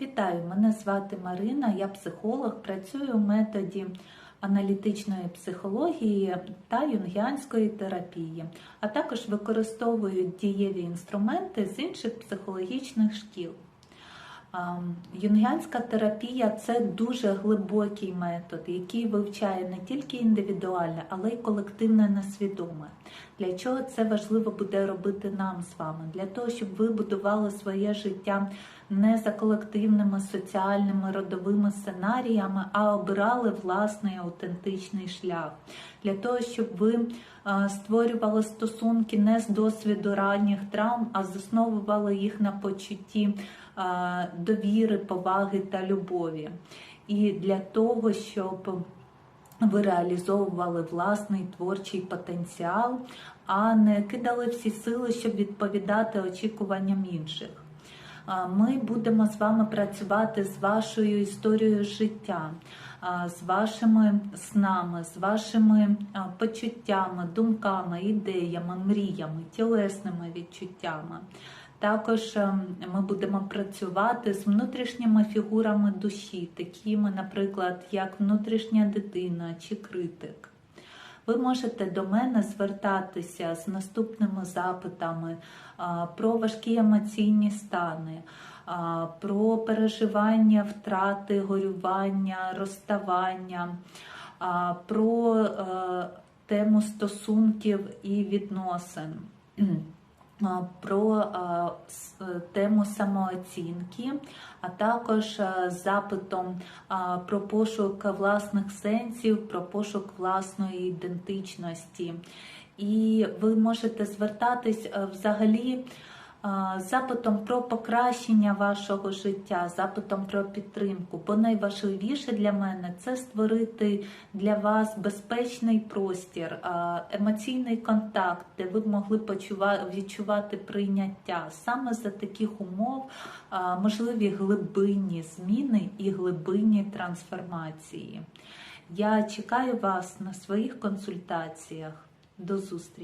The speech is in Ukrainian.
Вітаю, мене звати Марина, я психолог, працюю в методі аналітичної психології та юнгіанської терапії, а також використовую дієві інструменти з інших психологічних шкіл. А, Юнгіанська терапія це дуже глибокий метод, який вивчає не тільки індивідуальне, але й колективне несвідоме. Для чого це важливо буде робити нам з вами? Для того, щоб ви будували своє життя не за колективними соціальними родовими сценаріями, а обирали власний аутентичний шлях. Для того, щоб ви створювали стосунки не з досвіду ранніх травм, а засновували їх на почутті довіри, поваги та любові. І для того, щоб ви реалізовували власний творчий потенціал, а не кидали всі сили, щоб відповідати очікуванням інших. Ми будемо з вами працювати з вашою історією життя, з вашими снами, з вашими почуттями, думками, ідеями, мріями, тілесними відчуттями. Також ем, ми будемо працювати з внутрішніми фігурами душі, такими, наприклад, як внутрішня дитина чи критик. Ви можете до мене звертатися з наступними запитами про важкі емоційні стани, про переживання втрати, горювання, розставання, про е, тему стосунків і відносин. Про с- е, тему самооцінки, а також е, запитом про пошук власних сенсів, про пошук власної ідентичності. І ви можете звертатись е, взагалі запитом про покращення вашого життя, запитом про підтримку. Бо найважливіше для мене це створити для вас безпечний простір, емоційний контакт, де ви могли відчувати прийняття. Саме за таких умов можливі глибинні зміни і глибинні трансформації. Я чекаю вас на своїх консультаціях. До зустрічі!